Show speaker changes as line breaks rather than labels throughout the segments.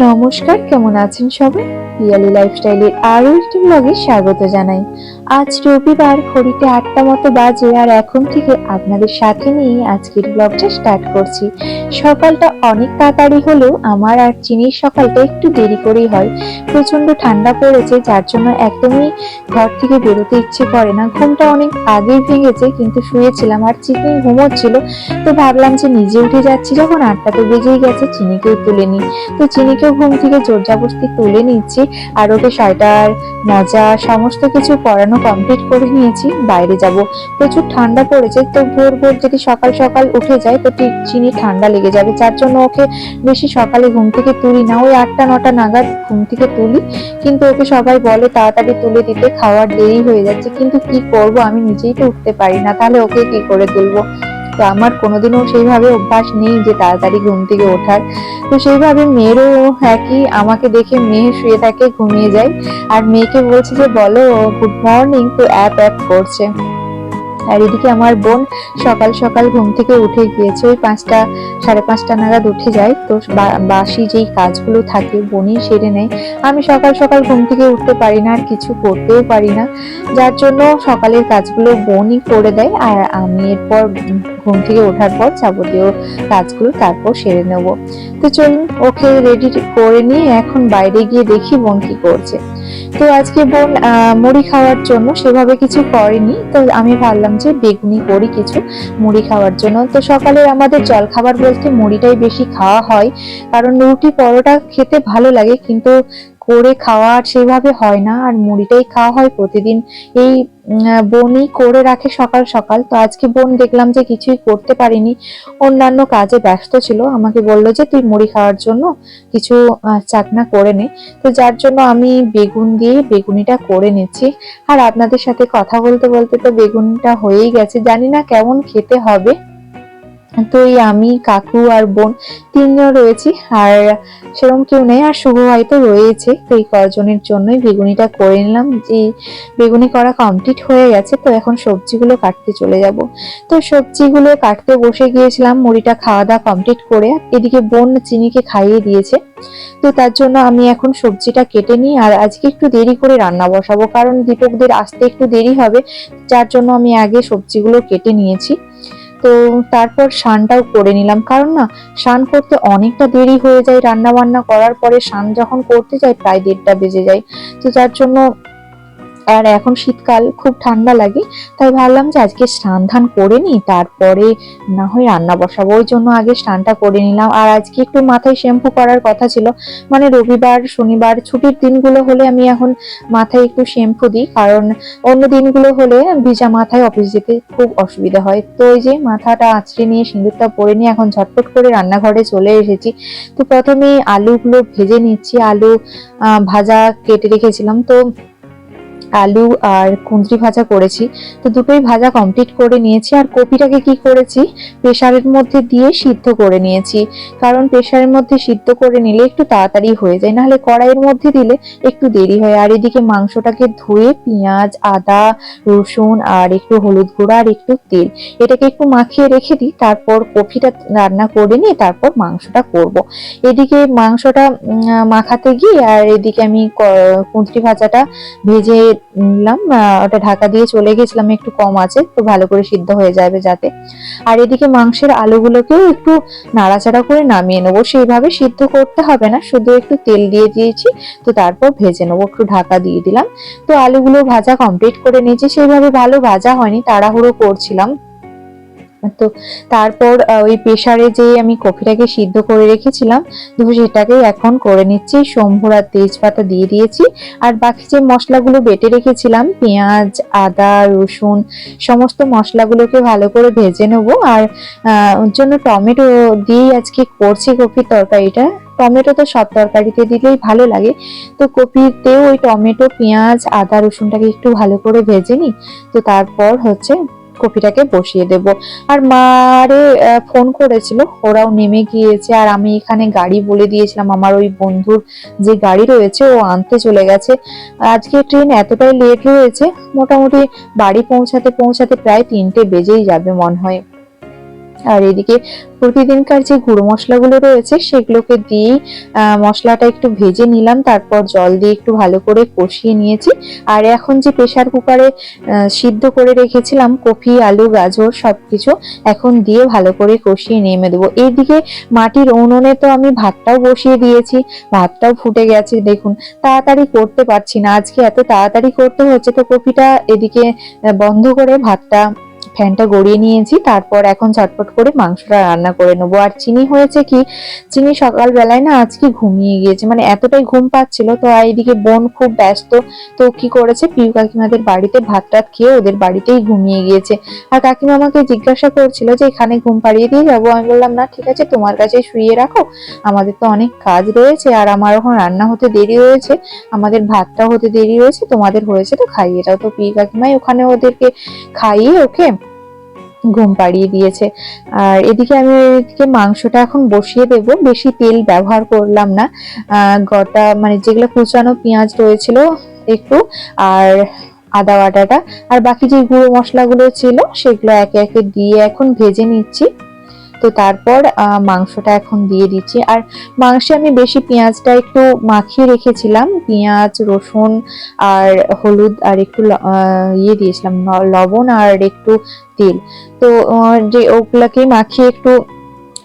নমস্কার কেমন আছেন সবাই? রিয়ালি লাইফস্টাইলের আরও একটি ব্লগে স্বাগত জানাই। আজ রবিবার ঘড়িতে আটটা মতো বাজে আর এখন থেকে আপনাদের সাথে নিয়ে আজকের ব্লগটা স্টার্ট করছি। সকালটা অনেক তাড়াতাড়ি হলেও আমার আর চিনির সকালটা একটু দেরি করেই হয়। প্রচণ্ড ঠান্ডা পড়েছে, যার জন্য একদমই ঘর থেকে বেরোতে ইচ্ছে করে না। ঘুমটা অনেক আগেই ভেঙেছে, কিন্তু শুয়েছিলাম আর চিনি ঘুমোচ্ছিল। তো ভাবলাম যে নিজে উঠে যাচ্ছি, যখন আটটা তো বেজেই গেছে, চিনিকেও তুলে নিই। তো চিনিকেও ঘুম থেকে জোর জবরদস্তি তুলে নিচ্ছি। আর ওকে সোয়েটার, মজা, সমস্ত কিছু পরানো কমপ্লিট করে নিয়েছি, বাইরে যাব। প্রচুর ঠান্ডা পড়েছে, তো ভোর ভোর যদি সকাল সকাল উঠে যায়, তো চিনি ঠান্ডা লেগে যাবে। যার জন্য ওকে বেশি সকালে ঘুম থেকে তুলি না। ওই আটটা, নটা নাগাদ ঘুম থেকে তুলি, কিন্তু ওকে সবাই বলে তাড়াতাড়ি তুলে দিতে খাওয়ার দেরি হয়ে যাচ্ছে। কিন্তু কি করব? আমি নিজেই তো উঠতে পারি না। তাহলে ওকে কি করে তুলবো? তো আমার কোনোদিনও সেইভাবে অভ্যাস নেই যে তাড়াতাড়ি ঘুম থেকে ওঠার। তো সেইভাবে মেয়েরও একই, আমাকে দেখে মেয়ে শুয়ে থাকে, ঘুমিয়ে যায়। আর মেয়েকে বলছে যে, বলো গুড মর্নিং তো অ্যাপ অ্যাপ করছে। আর এদিকে আমার বোন সকাল সকাল ঘুম থেকে উঠে গিয়েছে ওই পাঁচটা, সাড়ে পাঁচটা নাগাদ উঠে যায়। তো বাসি যেই কাজগুলো থাকে, বোনই সেরে নেয়। আমি সকাল সকাল ঘুম থেকে উঠতে পারি না, আর কিছু করতেও পারি না। যার জন্য সকালের কাজগুলো বোনই করে দেয়। আর আমি এরপর ঘুম থেকে ওঠার পর যাবতীয় কাজগুলো তারপর সেরে নেব। তো চলুন, ওকে রেডি করে নিয়ে এখন বাইরে গিয়ে দেখি বোন কি করছে। তো আজকে বোন মুড়ি খাওয়ার জন্য সেভাবে কিছু করেনি। তো আমি ভাবলাম যে বেগুনি করি কিছু মুড়ি খাওয়ার জন্য। তো সকালে আমাদের জল খাবার বলতে মুড়িটাই বেশি খাওয়া হয়। কারণ রুটি পরোটা খেতে ভালো লাগে, কিন্তু করে খাওয়া আর সেভাবে হয় না, আর মুড়িটাই খাওয়া হয় প্রতিদিন। এই বোনই করে রাখে সকাল সকাল। তো আজকে বোন দেখলাম যে কিছুই করতে পারিনি। অন্যান্য কাজে ব্যস্ত ছিল। আমাকে বলল যে তুই মুড়ি খাওয়ার জন্য কিছু চাকনা করে নে। তো যার জন্য আমি বেগুন দিয়ে বেগুনিটা করে নিচ্ছি। আর আপনাদের সাথে কথা বলতে বলতে তো বেগুনটা হয়েই গেছে। জানি না কেমন খেতে হবে। তো এই আমি, কাকু আর বোন তিনজন রয়েছি। আর সেরকম কেউ নেই, আর শুভ হয়তো রয়েছে। তো এই কজনের জন্যই বেগুনিটা করে নিলাম। যে বেগুনি করা কমপ্লিট হয়ে গেছে, তো এখন সবজিগুলো কাটতে চলে যাব। তো সবজিগুলো কাটতে বসে গিয়েছিলাম, মুড়িটা খাওয়া দাওয়া কমপ্লিট করে। এদিকে বোন চিনিকে খাইয়ে দিয়েছে। তো তার জন্য আমি এখন সবজিটা কেটে নিই। আর আজকে একটু দেরি করে রান্না বসাবো, কারণ দীপকদের আসতে একটু দেরি হবে। যার জন্য আমি আগে সবজিগুলো কেটে নিয়েছি। তো তারপর স্নানটাও করে নিলাম। কারণ না, স্নান করতে অনেকটা দেরি হয়ে যায় রান্না বান্না করার পরে, স্নান যখন করতে যাই, প্রায় দেড়টা বেজে যায়। তো যার জন্য আর এখন শীতকাল খুব ঠান্ডা লাগে, তাই ভাবলাম যে আজকে স্নান ধান করে নিই, তারপরে না হয় রান্না বসাবো। ওই জন্য আগে স্নানটা করে নিলাম। আর আজকে একটু মাথায় শ্যাম্পু করার কথা ছিল মানে রবিবার, শনিবার ছুটির দিনগুলো হলে আমি এখন মাথায় একটু শ্যাম্পু দিই, কারণ অন্য দিনগুলো হলে ভিজা মাথায় অফিস যেতে খুব অসুবিধা হয়। তো ওই যে মাথাটা আঁচড়ে নিয়ে সিঁদুরটা পরে নিয়ে এখন ঝটপট করে রান্নাঘরে চলে এসেছি। তো প্রথমে আলুগুলো ভেজে নিচ্ছি। আলু ভাজা কেটে রেখেছিলাম। তো আলু আর কুঁদরি ভাজা করেছি। তো দুটোই ভাজা কমপ্লিট করে নিয়েছি। আর কপিটাকে কি করেছি? প্রেশারের মধ্যে দিয়ে সিদ্ধ করে নিয়েছি। কারণ প্রেশারের মধ্যে সিদ্ধ করে নিলে একটু তাড়াতাড়ি হয়ে যায়। নাহলে কড়াইয়ের মধ্যে দিলে একটু দেরি হয়। আর এদিকে মাংসটাকে ধুয়ে পেঁয়াজ, আদা, রসুন আর একটু হলুদ গুঁড়া আর একটু তেল এটাকে একটু মাখিয়ে রেখে দিই। তারপর কফিটা রান্না করে নিয়ে তারপর মাংসটা করব। এদিকে মাংসটা মাখাতে গিয়ে আর এদিকে আমি কুঁদরি ভাজাটা ভেজে নিলাম ওটা ঢাকা দিয়ে চলে গেছিলাম একটু কম আছে, তো ভালো করে সিদ্ধ হয়ে যাবে যাতে। আর এদিকে মাংসের আলুগুলোকেও একটু নাড়াচাড়া করে নামিয়ে নেব। সেইভাবে সিদ্ধ করতে হবে না, শুধু একটু তেল দিয়ে দিয়েছি, তো তারপর ভেজে নেব। একটু ঢাকা দিয়ে দিলাম। তো আলুগুলো ভাজা কমপ্লিট করে নিয়েছি। সেইভাবে ভালো ভাজা হয়নি, তাড়াহুড়ো করছিলাম। তো তারপর ওই প্রেসারে যে আমি কফিটাকে সিদ্ধ করে রেখেছিলাম, তো সেটাকে এখন করে নিচ্ছি। শম্ভুর আর তেজপাতা দিয়ে দিয়েছি। আর বাকি যে মশলাগুলো বেটে রেখেছিলাম, পেঁয়াজ, আদা, রসুন, সমস্ত মশলাগুলোকে ভালো করে ভেজে নেব। আর ওর জন্য টমেটো দিয়েই আজকে করছি কপির তরকারিটা। টমেটো তো সব তরকারিতে দিলেই ভালো লাগে। তো কপিতেও ওই টমেটো, পেঁয়াজ, আদা, রসুনটাকে একটু ভালো করে ভেজে নিই। তো তারপর হচ্ছে কপিটাকে বসিয়ে দেব। আর মারে ফোন করেছিল, ওরাও নেমে গিয়েছে। আর আমি এখানে গাড়ি বলে দিয়েছিলাম আমার ওই বন্ধুর যে গাড়ি রয়েছে, ও আনতে চলে গেছে। আজকে ট্রেন এতটাই লেট হয়েছে, মোটামুটি বাড়ি পৌঁছাতে পৌঁছাতে প্রায় তিনটে বেজেই যাবে মনে হয়। আর এদিকে প্রতিদিনকার যে গুঁড়ো মশলাগুলো রয়েছে, সেগুলোকে দিয়েই মশলাটা একটু ভেজে নিলাম, তারপর জল দিয়ে একটু ভালো করে কষিয়ে নিয়েছি। আর এখন যে প্রেসার কুকারে সিদ্ধ করে রেখেছিলাম, কফি, আলু, গাজর সবকিছু, এখন দিয়ে ভালো করে কষিয়ে নেমে দেবো। এইদিকে মাটির উনুনে তো আমি ভাতটাও বসিয়ে দিয়েছি, ভাতটাও ফুটে গেছে, দেখুন, তাড়াতাড়ি করতে পারছি না। আজকে এত তাড়াতাড়ি করতে হচ্ছে, তো কপিটা এদিকে বন্ধ করে ভাতটা ফ্যানটা গড়িয়ে নিয়েছি, তারপর এখন চটপট করে মাংসটা রান্না করে নেব। আর চিনি হয়েছে কি, চিনি সকালবেলায় না আজকে ঘুমিয়ে গিয়েছে মানে এতটাই ঘুম পাচ্ছিল তো, আর এদিকে বোন খুব ব্যস্ত, তো কি করেছে, পিউ কাকিমাদের বাড়িতে ভাত টাত খেয়ে ওদের বাড়িতেই ঘুমিয়ে গিয়েছে। আর কাকিমা আমাকে জিজ্ঞাসা করছিল যে, এখানে ঘুম পাড়িয়ে দিয়ে যাব? আমি বললাম, না, ঠিক আছে, তোমার কাছে শুয়ে রাখো, আমাদের তো অনেক কাজ রয়েছে, আর আমার এখন রান্না হতে দেরি হয়েছে, আমাদের ভাতটা হতে দেরি হয়েছে, তোমাদের হয়েছে তো খাইয়ে যাও তো পি কাকিমাই ওখানে ওদেরকে খাইয়ে ওকে ঘুম পাড়িয়ে দিয়েছে। আর এদিকে আমি এদিকে মাংসটা এখন বসিয়ে দেব। বেশি তেল ব্যবহার করলাম না। গোটা মানে যেগুলো কুচানো পেঁয়াজ রয়েছিল একটু আর আদা বাটাটা। আর বাকি যে গুঁড়ো মশলাগুলো ছিল সেগুলো একে একে দিয়ে এখন ভেজে নিচ্ছি। তো তারপর মাংসটা এখন দিয়ে দিচ্ছি। আর মাংসে আমি বেশি পেঁয়াজটা একটু মাখিয়ে রেখেছিলাম। পেঁয়াজ, রসুন আর হলুদ আর একটু ইয়ে দিয়েছিলাম লবণ আর একটু তেল। তো যে ওগুলাকে মাখিয়ে একটু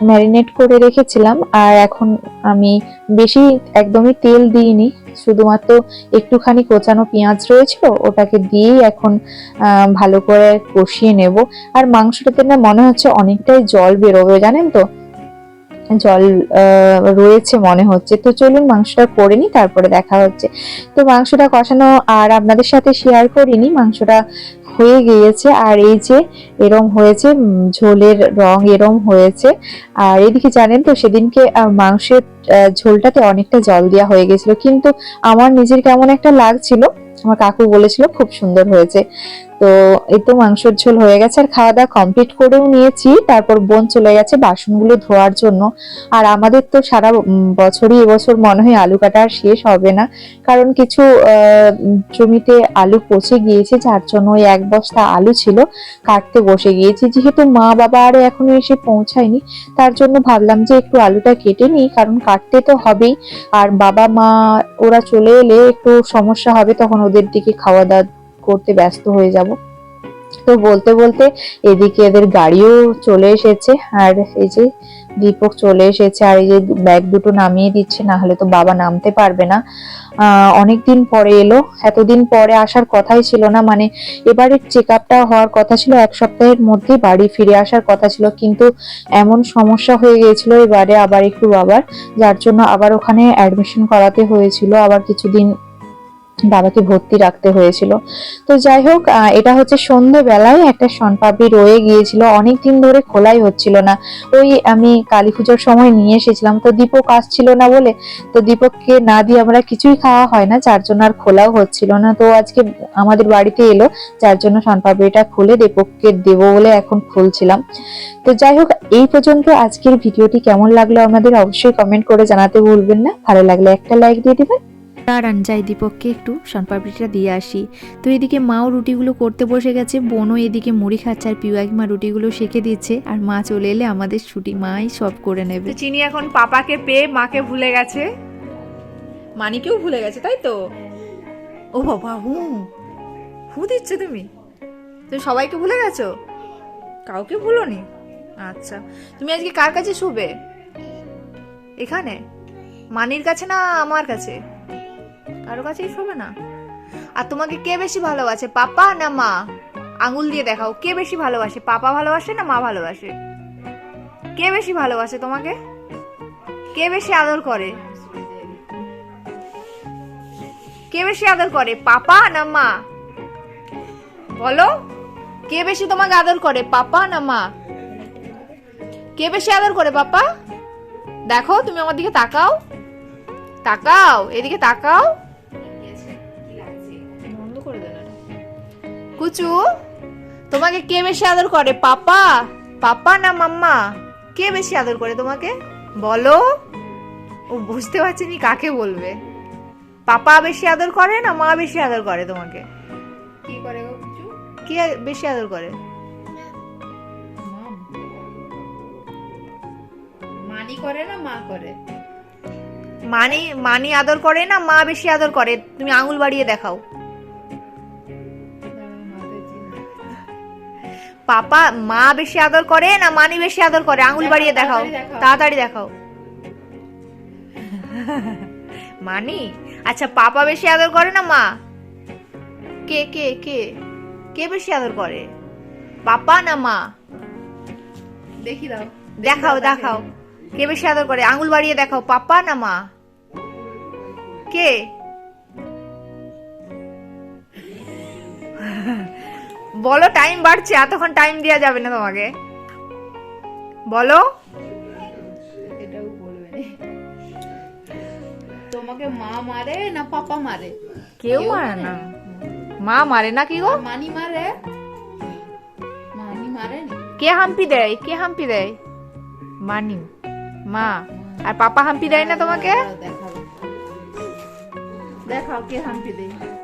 ম্যারিনেট করে রেখেছিলাম, আর এখন আমি বেশি একদমই তেল দিইনি, শুধুমাত্র একটুখানি কোচানো পেঁয়াজ রয়েছিল ওটাকে দিয়েই এখন ভালো করে কষিয়ে নেব। আর মাংসটাতে না মনে হচ্ছে অনেকটাই জল বেরোবে, জানেন তো? জল রয়েছে মনে হচ্ছে। তো চলুন মাংসটা করে নিই, তারপরে দেখা হচ্ছে। তো মাংসটা কষানো আর আপনাদের সাথে শেয়ার করিনি, মাংসটা হয়ে গিয়েছে। আর এই যে এরম হয়েছে ঝোলের রং এরম হয়েছে। আর এদিকে জানেন তো, সেদিনকে মাংসের ঝোলটাতে অনেকটা জল দেওয়া হয়ে গেছিল। কিন্তু আমার নিজের কেমন একটা লাগছিল, আমার কাকু বলেছিল, খুব সুন্দর হয়েছে। তো এই তো মাংসের ঝোল হয়ে গেছে, আর খাওয়া দাওয়া কমপ্লিট করেও নিয়েছি, তারপর বোন চলে গেছে বাসনগুলো ধোয়ার জন্য। আর আমাদের তো সারা বছরই এবছর মনে হয় আলু কাটা আর শেষ হবে না, কারণ কিছু জমিতে আলু পচে গিয়েছে, যার জন্য ওই এক বস্তা আলু ছিল, কাটতে বসে গিয়েছি। যেহেতু মা বাবা আরে এখনও এসে পৌঁছায়নি, তার জন্য ভাবলাম যে একটু আলুটা কেটে নিই, কারণ কাটতে তো হবেই। আর বাবা মা, ওরা চলে এলে একটু সমস্যা হবে, তখন ওদের দিকে খাওয়া দাওয়া করতে ব্যস্ত হয়ে যাব। তো বলতে বলতে এদিকে এদের গাড়িও চলে এসেছে আর এই যে দীপক চলে এসেছে আর এই যে ব্যাগ দুটো নামিয়ে দিচ্ছে, না হলে তো বাবা নামতে পারবে না। আহ, অনেকদিন পরে এলো। এতদিন পরে আসার কথাই ছিল না মানে এবারে চেক আপটা হওয়ার কথা ছিল, এক সপ্তাহের মধ্যে বাড়ি ফিরে আসার কথা ছিল, কিন্তু এমন সমস্যা হয়ে গিয়েছিল এবারে আবার একটু বাবার যার জন্য আবার ওখানে অ্যাডমিশন করাতে হয়েছিল। আবার কিছুদিন বাবাকে ভর্তি রাখতে হয়েছিল। তো যাই হোক এটা হচ্ছে সন্ধ্যেবেলায় একটা শনপাপড়ি রয়ে গিয়েছিল। অনেক দিন ধরে খোলাই হচ্ছিল না। ওই আমি কালী পুজোর সময় নিয়ে এসেছিলাম। তো দীপক আসছিল না বলে, তো দীপককে না দিয়ে আমরা কিছুই খাওয়া হয় না, যার জন্য আর খোলাও হচ্ছিল না। তো আজকে আমাদের বাড়িতে এলো, যার জন্য শনপাপড়িটা খুলে দীপককে দেবো বলে এখন খুলছিলাম। তো যাই হোক, এই পর্যন্ত আজকের ভিডিওটি কেমন লাগল আমাদের অবশ্যই কমেন্ট করে জানাতে ভুলবেন না। ভালো লাগলে একটা লাইক দিয়ে দিবেন।
দাঁড়ান যাই দীপককে একটু শনপাপড়িটা দিয়ে আসি। তো এদিকে মাও রুটিগুলো করতে বসে গেছে, বোনও এদিকে মুড়ি খাচ্ছে আর মা রুটিগুলো শেখে দিচ্ছে আর মা চলে এলে আমাদের ছুটি মাই সব করে নেবে।
চিনি এখন পাপাকে পেয়ে মাকে ভুলে গেছে। মানিকেও ভুলে গেছে, তাই তো? ও বাবা, হু হু দিচ্ছে তুমি? তুমি সবাইকে ভুলে গেছো? কাউকে ভুলোনি? আচ্ছা তুমি আজকে কার কাছে শুবে? এখানে? মানির কাছে না আমার কাছে? কারও কাছেই শোবে না। আর তোমাকে কে বেশি ভালোবাসে, পাপা না মা? আঙুল দিয়ে দেখাও, কে বেশি ভালোবাসে? পাপা ভালোবাসে না মা ভালোবাসে? কে বেশি ভালোবাসে তোমাকে? কে বেশি আদর করে? কে বেশি আদর করে, পাপা না মা? বলো, কে বেশি তোমাকে আদর করে, পাপা না মা? কে বেশি আদর করে, পাপা? দেখো, তুমি আমার দিকে তাকাও। তাকাও, এদিকে তাকাও। কুচু তোমাকে কে বেশি আদর করে পাপা? পাপা না মাম্মা? কে বেশি আদর করে তোমাকে? বলো। ও বুঝতে পারছি নি কাকে বলবে। পাপা বেশি আদর করে না মা বেশি আদর করে তোমাকে? কি করে গো কুচু? কে বেশি আদর করে?
মানি করে না মা করে?
মানি মানি আদর করে না মা বেশি আদর করে? তুমি আঙুল বাড়িয়ে দেখাও। পাপা মা বেশি আদর করে না মানি বেশি আদর করে? আঙুল বাড়িয়ে দেখাও।
তাড়াতাড়ি দেখাও।
মানি আচ্ছা পাপা বেশি আদর করে না মা? কে কে কে? কে বেশি আদর করে? পাপা না মা?
দেখি দাও।
দেখাও দেখাও। কে বেশি আদর করে? আঙুল বাড়িয়ে দেখাও। পাপা না মা? কে? বলো টাইম বাড়ছে এতক্ষণ টাইম দেওয়া যাবে না তোমাকে। বলো।
এটাও বলবে তোমাকে মা মারে না পাপা মারে?
কেউ মারে না। মা মারে না কি গো?
মানি মারে? মানি মারে
কে হাম্পি দেয়? কে হাম্পি দেয়? মানি। মা। আর পাপা হাম্পি দেয় না তোমাকে?
দেখাও। দেখাও কে হাম্পি দেয়।